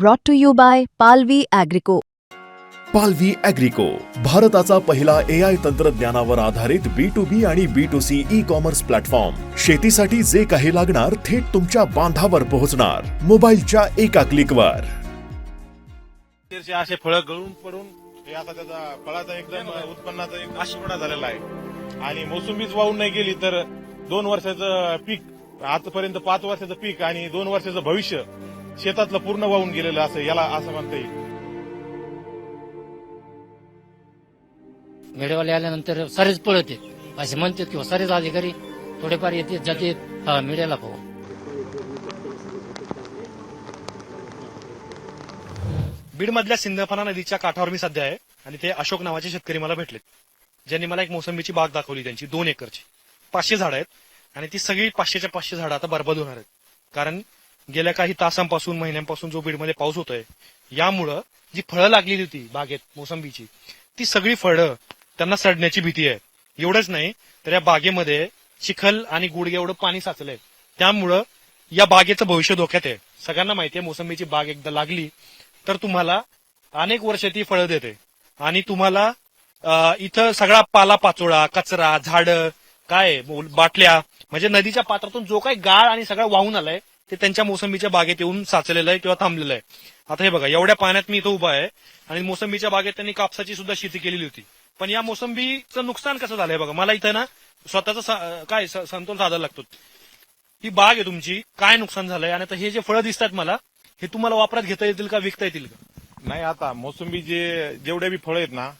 brought to you by Palvi Agrico. पालवी अॅग्रिको भारताचा पहिला ए आय तंत्रज्ञानावर आधारित बी टू बी आणि B to C E commerce platform शेतीसाठी जे काही लागणार थेट तुमच्या बांधावर पोहोचणार. मोबाईलच्या एका क्लिकवर असे फळं गळून पडून हे आता त्याचा फळाचा एकदम उत्पन्नाचा एकदम आशिवडा झालेला आहे. आणि मोसंबीच वाहून नाही गेली तर दोन वर्षाचं पीक आतापर्यंत पाच वर्षाचं पीक आणि दोन वर्षाचं भविष्य शेतातलं पूर्ण वाहून गेलेलं असं याला असं म्हणता येईल. मेळेवाले आल्यानंतर सारेच पळत. येत असे म्हणतात किंवा सारेच अधिकारी थोडेफार येतात जातात हा मीडियाला पाहू. बीडमधल्या सिंधफणा नदीच्या काठावर मी सध्या आहे आणि ते अशोक नावाचे शेतकरी मला भेटलेत. ज्यांनी मला एक मोसंबीची बाग दाखवली त्यांची दोन एकरची. पाचशे झाडं आहेत आणि ती सगळी पाचशेच्या पाचशे झाडं आता बरबाद होणार आहेत. कारण गेल्या काही तासांपासून महिन्यांपासून जो बीडमध्ये पाऊस होतोय यामुळं जी फळं लागलेली होती बागेत मोसंबीची ती सगळी फळं त्यांना सडण्याची भीती आहे. एवढंच नाही तर या बागेमध्ये चिखल आणि गुडघे एवढं पाणी साचलंय. त्यामुळं या बागेचं भविष्य धोक्यात आहे. सगळ्यांना माहिती आहे मोसंबीची बाग एकदा लागली तर तुम्हाला अनेक वर्ष ती फळं देते. आणि तुम्हाला इथं सगळा पाला पाचोळा कचरा झाडं काय बोल- बाटल्या म्हणजे नदीच्या पात्रातून जो काही गाळ आणि सगळं वाहून आलाय ते त्यांच्या मोसंबीच्या बागेत येऊन साचलेलं आहे किंवा थांबलेलं आहे. आता हे बघा एवढ्या पाण्यात मी इथं उभा आहे आणि मोसंबीच्या बागेत त्यांनी कापसाची सुद्धा शेती केलेली होती. पण या मोसंबीचं नुकसान कसं झालंय बघा मला इथं ना स्वतःचा काय संतोल साधायला लागतो. ही बाग आहे तुमची काय नुकसान झालंय आणि आता हे जे फळं दिसतात मला हे तुम्हाला वापरात घेता येतील का विकता येतील का? नाही आता मोसंबी जे जेवढे बी फळं आहेत ना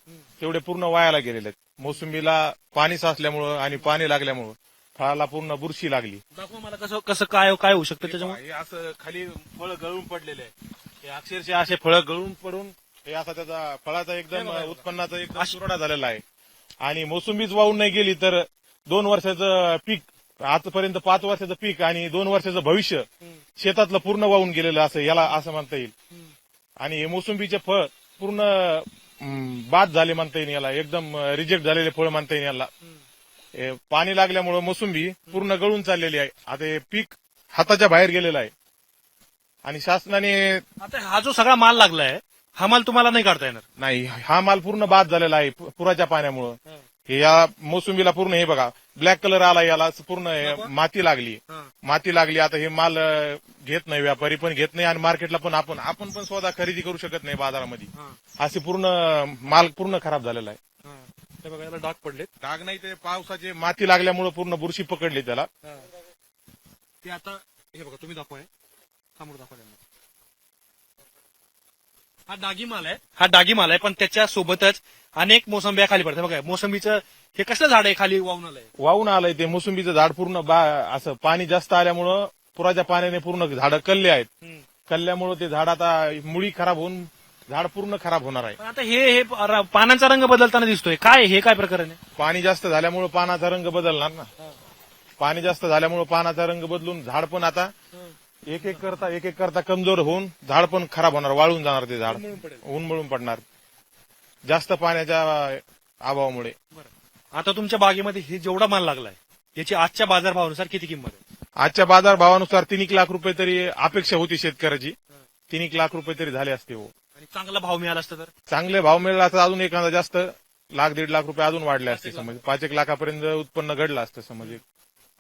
तेवढे पूर्ण वायाला गेलेले आहेत. मोसंबीला पाणी साचल्यामुळं आणि पाणी लागल्यामुळं फळाला पूर्ण बुरशी लागली. दाखवा मला कसं कसं काय काय होऊ शकतं त्याच्यामुळे? हे असं खाली फळ गळून पडलेले आहे हे अक्षरशः असे फळं गळून पडून हे असा त्याचा फळाचा एकदम उत्पन्नाचा एकदम सुरडा झालेला आहे. आणि मोसंबीच वाहून नाही गेली तर दोन वर्षाचं पीक आतापर्यंत पाच वर्षाचं पीक आणि दोन वर्षाचं भविष्य शेतातलं पूर्ण वाहून गेलेलं असं याला असं म्हणता येईल. आणि हे मोसंबीचे फळ पूर्ण बाद झाले म्हणता येईल याला. एकदम रिजेक्ट झालेले फळ म्हणता येईल याला. पाणी लागल्यामुळं मोसंबी पूर्ण गळून चाललेली आहे. आता हे पीक हाताच्या बाहेर गेलेलं आहे. आणि शासनाने आता हा जो सगळा माल लागलाय हा माल तुम्हाला नाही काढता येणार? नाही हा माल पूर्ण बाद झालेला आहे पुराच्या पाण्यामुळं. हे. या मोसंबीला पूर्ण हे बघा ब्लॅक कलर आला याला पूर्ण माती लागली. माती लागली आता हे माल घेत नाही व्यापारी पण घेत नाही आणि मार्केटला पण आपण आपण पण स्वतः खरेदी करू शकत नाही बाजारामध्ये. असे पूर्ण माल पूर्ण खराब झालेला आहे. हे बघा याला डाग पडलेत. डाग नाही ते पावसाचे माती लागल्यामुळे पूर्ण बुरशी पकडली त्याला. ते आता हे बघा तुम्ही दाखवाय समोर दाखवा त्यांना. हा डागी माल आहे. हा डागी माल आहे पण त्याच्या सोबतच अनेक मोसंब्या खाली पडतात. बघा मोसंबीचं हे कसलं झाड आहे खाली वाहून आलंय? वाहून आलंय ते मोसंबीचं झाड पूर्ण बा असं पाणी जास्त आल्यामुळं पुराच्या पाण्याने पूर्ण झाडं कल्ले आहेत. कल्ल्यामुळं ते झाड आता मुळी खराब होऊन झाड पूर्ण खराब होणार आहे. पण आता हे हे र- पानांचा रंग बदलताना दिसतोय. काय हे काय प्रकरण आहे? पाणी जास्त झाल्यामुळं पानाचा रंग बदलणार ना. पाणी जास्त झाल्यामुळं पानाचा रंग बदलून झाड पण आता एक एक करता एक एक करता कमजोर होऊन झाड पण खराब होणार वाळून जाणार ते झाड. उन्मळून पडणार. जास्त पाण्याच्या अभावामुळे. आता तुमच्या बागेमध्ये हे जेवढा माल लागलाय याची आजच्या बाजारभावानुसार किती किंमत आहे? आजच्या बाजार भावानुसार तीन एक लाख रुपये तरी अपेक्षा होती शेतकऱ्याची. तीन एक लाख रुपये तरी झाले असते हो. आणि चांगला भाव मिळाला असता तर? चांगले भाव मिळाला तर अजून एखादा जास्त लाख दीड लाख रुपये अजून वाढले असते समज. पाच एक लाखापर्यंत उत्पन्न घडलं असतं समज.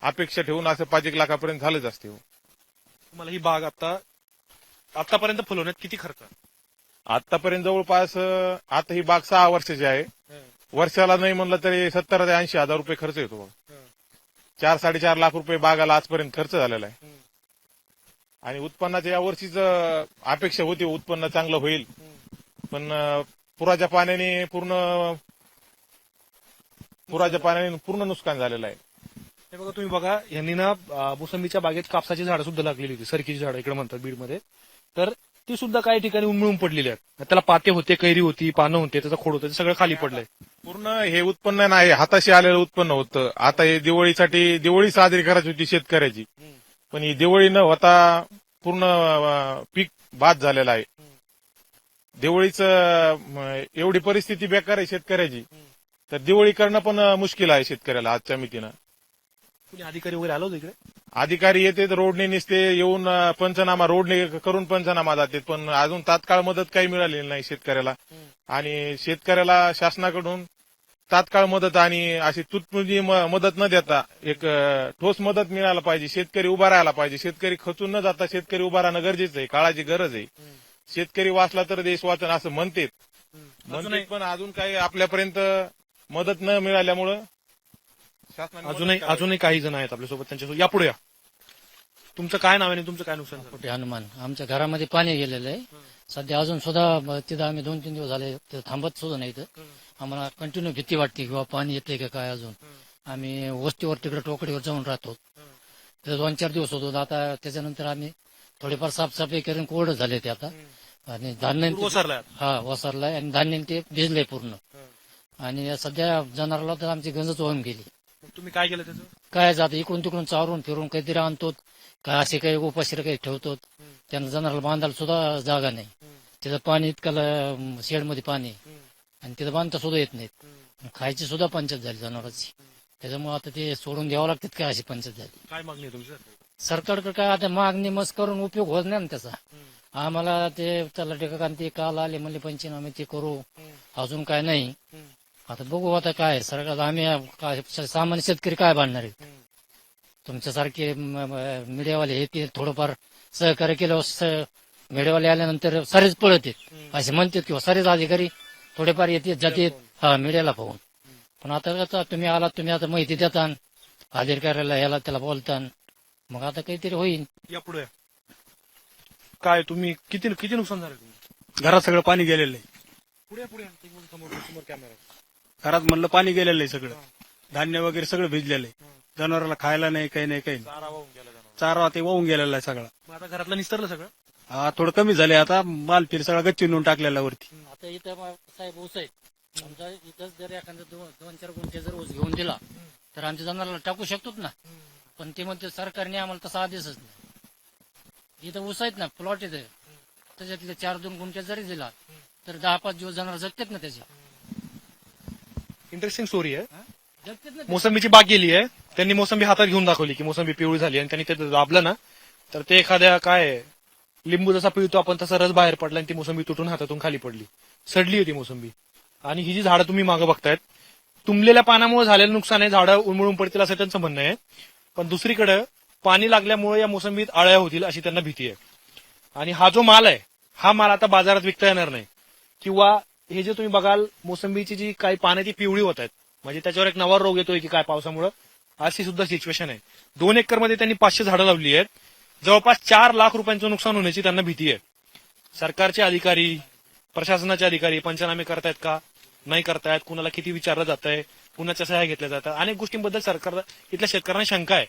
अपेक्षा ठेवून असं पाच एक लाखापर्यंत झालंच असते हो. तुम्हाला ही बाग आता आतापर्यंत फुलवण्यात किती खर्च? आतापर्यंत जवळपास अं, आता ही बाग सहा वर्षाची आहे. वर्षाला नाही म्हणलं तरी सत्तर ते ऐंशी हजार रुपये खर्च येतो बघ. चार साडेचार लाख रुपये बागाला आजपर्यंत खर्च झालेला आहे. आणि उत्पन्नाच्या या वर्षीच अपेक्षा होती उत्पन्न चांगलं होईल. पण पुराच्या पाण्याने पूर्ण पुराच्या पाण्याने पूर्ण नुकसान झालेलं आहे. हे बघा तुम्ही बघा यांनी ना मोसंबीच्या बागेत कापसाची झाडं सुद्धा लागलेली होती. सरकीची झाडं इकडे म्हणतात बीडमध्ये. तर ती सुद्धा काही ठिकाणी उन्मळून पडलेली आहेत. त्याला पाते होते कैरी होती पानं होते त्याचं खोड होतं ते सगळं खाली पडलंय. पूर्ण हे उत्पन्न नाही हाताशी आलेलं उत्पन्न होतं. आता हे दिवाळीसाठी दिवाळी साजरी करायची होती शेतकऱ्याची. पण ही दिवाळी न होता पूर्ण पीक बाद झालेलं आहे. दिवाळीचं एवढी परिस्थिती बेकार आहे शेतकऱ्याची. तर दिवाळी करणं पण मुश्किल आहे शेतकऱ्याला आजच्या मितीनं. अधिकारी वगैरे आलो इकडे? अधिकारी येते रोडने निसते येऊन पंचनामा रोडने करून पंचनामा जाते. पण अजून तात्काळ मदत काही मिळालेली नाही शेतकऱ्याला. आणि शेतकऱ्याला शासनाकडून तात्काळ मदत आणि अशी तुटपुंजी मदत न देता एक ठोस मदत मिळायला पाहिजे. शेतकरी उभा राहायला पाहिजे. शेतकरी खचून न जाता शेतकरी उभा राहणं गरजेचं आहे. काळाची गरज आहे. शेतकरी वाचला तर देश वाचन असं म्हणतेत म्हणतेत पण अजून काही आपल्यापर्यंत मदत न मिळाल्यामुळं अजूनही. अजूनही काही जण आहेत आपल्यासोबत त्यांच्यासोबत. या पुढे या. तुमचं काय नाव आहे तुमचं काय नुकसान झालं? कुठे हनुमान? आमच्या घरामध्ये पाणी गेलेलं आहे. सध्या अजून सुद्धा तिथं आम्ही दोन तीन दिवस झाले तिथं थांबत सुद्धा नाही इथं. आम्हाला कंटिन्यू भीती वाटते किंवा पाणी येते का काय अजून? आम्ही वस्तीवर तिकडे टोकडीवर जाऊन राहतो. तिथं दोन चार दिवस होतो आता त्याच्यानंतर आम्ही थोडेफार साफसफाई करून कोरडं झाले ते आता. आणि धान्य. हा वसरलाय आणि धान्य ते भिजले पूर्ण. आणि सध्या जनावराला तर आमची गंजच वाहून गेली. तुम्ही काय केलं त्याचं? काय जात इकडून तिकडून चारून फिरून काहीतरी आणतो काय असे काही उपाशी काही ठेवतो त्यांना जनावराला बांधायला सुद्धा जागा नाही. तिथं पाणी इतकं शेडमध्ये पाणी. आणि तिथं बांधता सुद्धा येत नाहीत. खायची सुद्धा पंचायत झाली जनावरांची. त्याच्यामुळे आता ते सोडून द्यावं लागतात काय अशी पंचायत झाली? काय मागणी आहे तुमची? सरकारकडे काय आता मागणी मस्त करून उपयोग होत नाही ना त्याचा. आम्हाला ते त्याला टेकाकांती काल आले म्हणले पंचनामे ते करू. अजून काय नाही. आता बघू आता काय सरकार आम्ही काय सामान्य शेतकरी काय बांधणार आहेत? तुमच्यासारखे मीडियावाले हे ते थोडंफार सहकार्य केलं मीडियावाले आल्यानंतर सारेच पळत आहेत. असे म्हणतात किंवा सारेच अधिकारी थोडेफार येतात जातात हा मीडियाला पाहून. पण आता कसं तुम्ही आला तुम्ही आता माहिती देता अधिकाऱ्याला याला त्याला बोलता मग आता काहीतरी होईल या पुढे या. काय तुम्ही किती किती नुकसान झालं तुम्ही? घरात सगळं पाणी गेलेलं आहे. पुढे पुढे. समोर समोर समोर कॅमेरा. घरात म्हणलं पाणी गेलेलं आहे सगळं. धान्य वगैरे सगळं भिजलेलं आहे. जनावराला खायला नाही काही नाही काही नाही. चारा वाहून गेला जनावर. चारा ते वाहून गेलेला आहे सगळा. मग आता घरातलं निस्तरलं सगळं? हा थोडं कमी झाले आता. माल फिर सगळा गच्ची नेऊन टाकलेला वरती. आता इथं साहेब ऊस आहेत समजा इथंच जर एखादा दोन दोन चार गुंठे जर ऊस घेऊन दिला तर आमच्या जनावराला टाकू शकतोच ना? पण ते म्हणते सरकारने आम्हाला तसा आदेशच नाही. इथं ऊस आहेत ना प्लॉट इथे. त्याच्यातले चार दोन गुंठे जरी दिला तर दहा पाच दिवस जनावर जगतात ना त्याचे. इंटरेस्टिंग स्टोरी आहे. जगतात ना ते. मोसंबीची बाग गेली आहे. त्यांनी मोसंबी हातात घेऊन दाखवली की मोसंबी पिवळी झाली आणि त्यांनी ते दाबलं ना तर ते एखाद्या काय लिंबू जसा पिळतो आपण तसा रस बाहेर पडला आणि ती मोसंबी तुटून हातातून खाली पडली. सडली होती मोसंबी. आणि ही जी झाडं तुम्ही मागं बघतायत तुंबलेल्या पानामुळे झालेलं नुकसान आहे झाडं उमळून पडतील असं त्यांचं म्हणणं आहे. पण दुसरीकडे पाणी लागल्यामुळे या मोसंबीत आळ्या होतील अशी त्यांना भीती आहे. आणि हा जो माल आहे हा माल आता बाजारात विकता येणार नाही. किंवा हे जे तुम्ही बघाल मोसंबीची जी काही पानं ती पिवळी होत आहेत. म्हणजे त्याच्यावर एक नवा रोग येतोय की काय पावसामुळे. अशी सुद्धा सिच्युएशन आहे. दोन एकरमध्ये त्यांनी पाचशे झाडं लावली आहेत. जवळपास चार लाख रुपयांचं नुकसान होण्याची त्यांना भीती आहे. सरकारचे अधिकारी प्रशासनाचे अधिकारी पंचनामे करतायत का? नाही करतायत. कुणाला किती विचारलं जात आहे कुणाच्या सह्या घेतल्या जातात? अनेक गोष्टींबद्दल सरकार इथल्या शेतकऱ्यांना शंका आहे.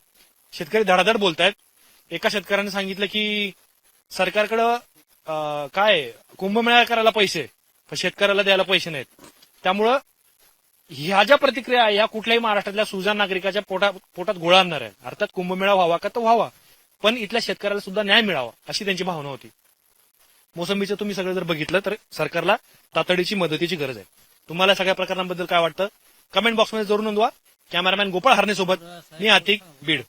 शेतकरी धडाधड बोलतायत. एका शेतकऱ्याने सांगितलं की सरकारकडं काय कुंभमेळा करायला पैसे. पण शेतकऱ्याला द्यायला पैसे नाहीत. त्यामुळं ह्या ज्या प्रतिक्रिया ह्या या कुठल्याही महाराष्ट्रातल्या सुजान नागरिकाच्या पोटा पोटात गोळा आणणार आहे. अर्थात कुंभमेळा व्हावा का तो व्हावा. पण इथल्या शेतकऱ्याला सुद्धा न्याय मिळावा अशी त्यांची भावना होती. मोसंबीचं तुम्ही सगळं जर बघितलं तर सरकारला तातडीची मदतीची गरज आहे. तुम्हाला सगळ्या प्रकारांबद्दल काय वाटतं? कमेंट बॉक्समध्ये जरूर नोंदवा. कॅमेरामॅन गोपाळ हरणे सोबत मी आतिक बीड.